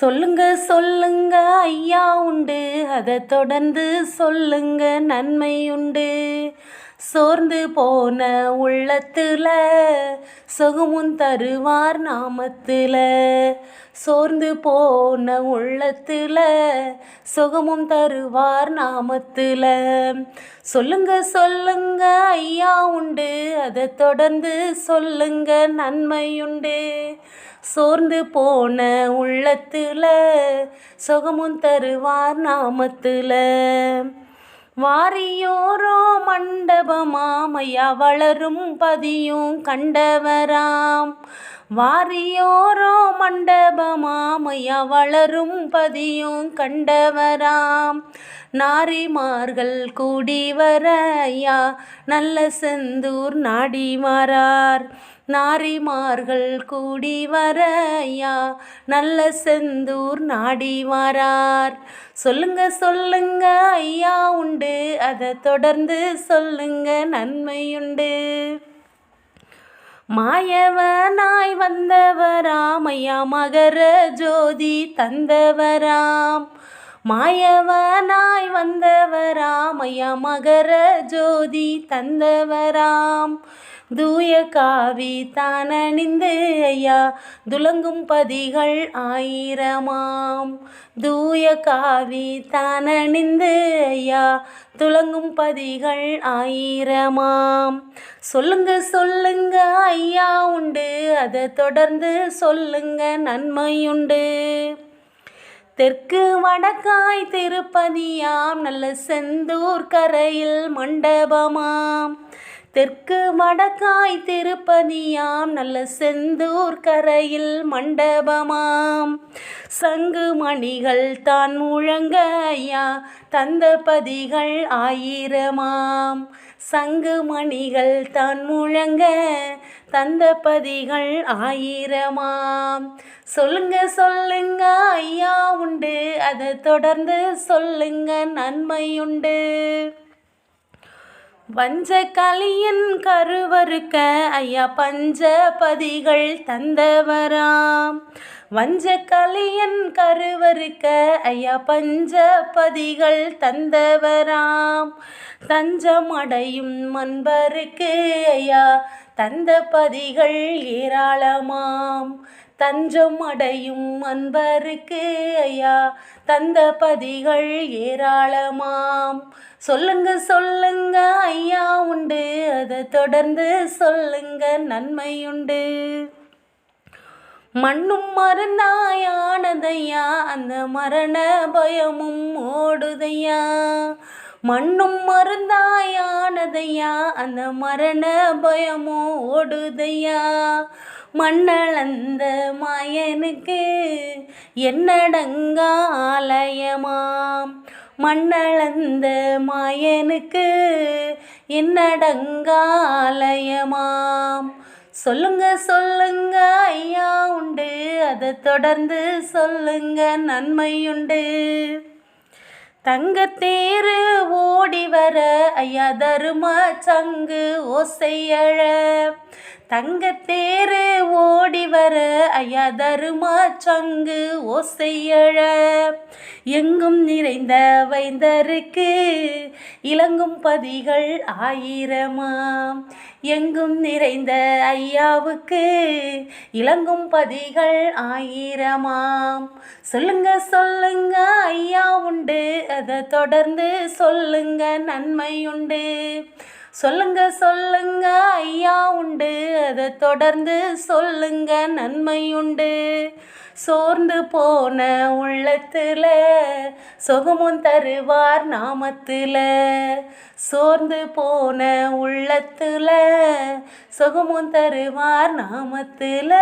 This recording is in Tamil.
சொல்லுங்க சொல்லுங்க ஐயா உண்டு. அதை தொடர்ந்து சொல்லுங்க நன்மை உண்டு. சோர்ந்து போன உள்ளத்துல சொகுமுன் தருவார் நாமத்துல. சோர்ந்து போன உள்ளத்துல சொகமும் தருவார் நாமத்துல. சொல்லுங்க சொல்லுங்க ஐயா உண்டு. அதை தொடர்ந்து சொல்லுங்க நன்மையுண்டு. சோர்ந்து போன உள்ளத்துல சொகமும் தருவார் நாமத்துல. வாரியோரோ மண்டபமாமையா வளரும் பதியும் கண்டவராம். வாரியோரோ மண்டபமாமையா வளரும் பதியும் கண்டவராம். நாரிமார்கள் கூடி வர ஐயா நல்ல செந்தூர் நாடி மாறார் நாரிமார்கள் கூடி வர ஐயா நல்ல செந்தூர் நாடி மாறார் சொல்லுங்க சொல்லுங்க ஐயா உண்டு. அதை தொடர்ந்து சொல்லுங்க நன்மையுண்டு. மாயவனாய் வந்தவராம் ஐயா மகர ஜோதி தந்தவராம். மாயவனாய் வந்தவராமையா மகர ஜோதி தந்தவராம். தூய காவி தானணிந்து ஐயா துலங்கும் பதிகள் ஆயிரமாம். தூய காவி தானணிந்து ஐயா துலங்கும் பதிகள் ஆயிரமாம். சொல்லுங்க சொல்லுங்க ஐயா உண்டு. அதை தொடர்ந்து சொல்லுங்க நன்மையுண்டு. தெற்கு வடக்காய் திருப்பதியாம் நல்ல செந்தூர் கரையில் மண்டபமாம். தெற்கு வடக்காய் திருப்பதியாம் நல்ல செந்தூர் கரையில் மண்டபமாம். சங்கு மணிகள் தான் முழங்க ஐயா தந்த பதிகள் ஆயிரமாம். சங்கு மணிகள் தான் முழங்க தந்த பதிகள் ஆயிரமாம். சொல்லுங்க சொல்லுங்க ஐயா உண்டு. அதை தொடர்ந்து சொல்லுங்க நன்மையுண்டு வஞ்ச கலியன் கருவறுக்க ஐயா பஞ்ச பதிகள் தந்தவராம். வஞ்ச கலியன் கருவறுக்க ஐயா பஞ்ச பதிகள் தந்தவராம். தஞ்சம் அடையும் மண்பருக்கு ஐயா தந்த பதிகள் ஏராளமாம். தஞ்சம் அடையும் அன்பருக்கு ஐயா தந்த பதிகள் ஏராளமாம். சொல்லுங்க சொல்லுங்க ஐயா உண்டு. அதை தொடர்ந்து சொல்லுங்க நன்மையுண்டு. மண்ணும் மருந்தாயானதையா? அந்த மரண பயமும் ஓடுதையா? மண்ணும் மருந்தாயானதையா? அந்த மரண பயமும் ஓடுதையா? மண்ணளந்த மாயனுக்கு என்னடங்கா ஆலயமாம்? மண்ணளந்த மாயனுக்கு என்னடங்காலயமாம்? சொல்லுங்க சொல்லுங்க ஐயா உண்டு. அதை தொடர்ந்து சொல்லுங்க நன்மையுண்டு. தங்கத்தேரு ஓடி வர ஐயா தரும சங்கு ஓசையழ தங்கத்தேரு ஓடி வர ஐயா தருமா சங்கு ஓசையழ. எங்கும் நிறைந்த வைந்தருக்கு இளங்கும் பதிகள் ஆயிரமாம் எங்கும் நிறைந்த ஐயாவுக்கு இளங்கும் பதிகள் ஆயிரமாம் சொல்லுங்க சொல்லுங்க ஐயா உண்டு. அதை தொடர்ந்து சொல்லுங்க நன்மையுண்டு. சொல்லுங்க சொல்லுங்க ஐயா உண்டு. அதை தொடர்ந்து சொல்லுங்க நன்மையுண்டு சோர்ந்து போன உள்ளத்தில் சுகமும் தருவார் நாமத்தில். சோர்ந்து போன உள்ளத்தில் சுகமும் தருவார் நாமத்தில்.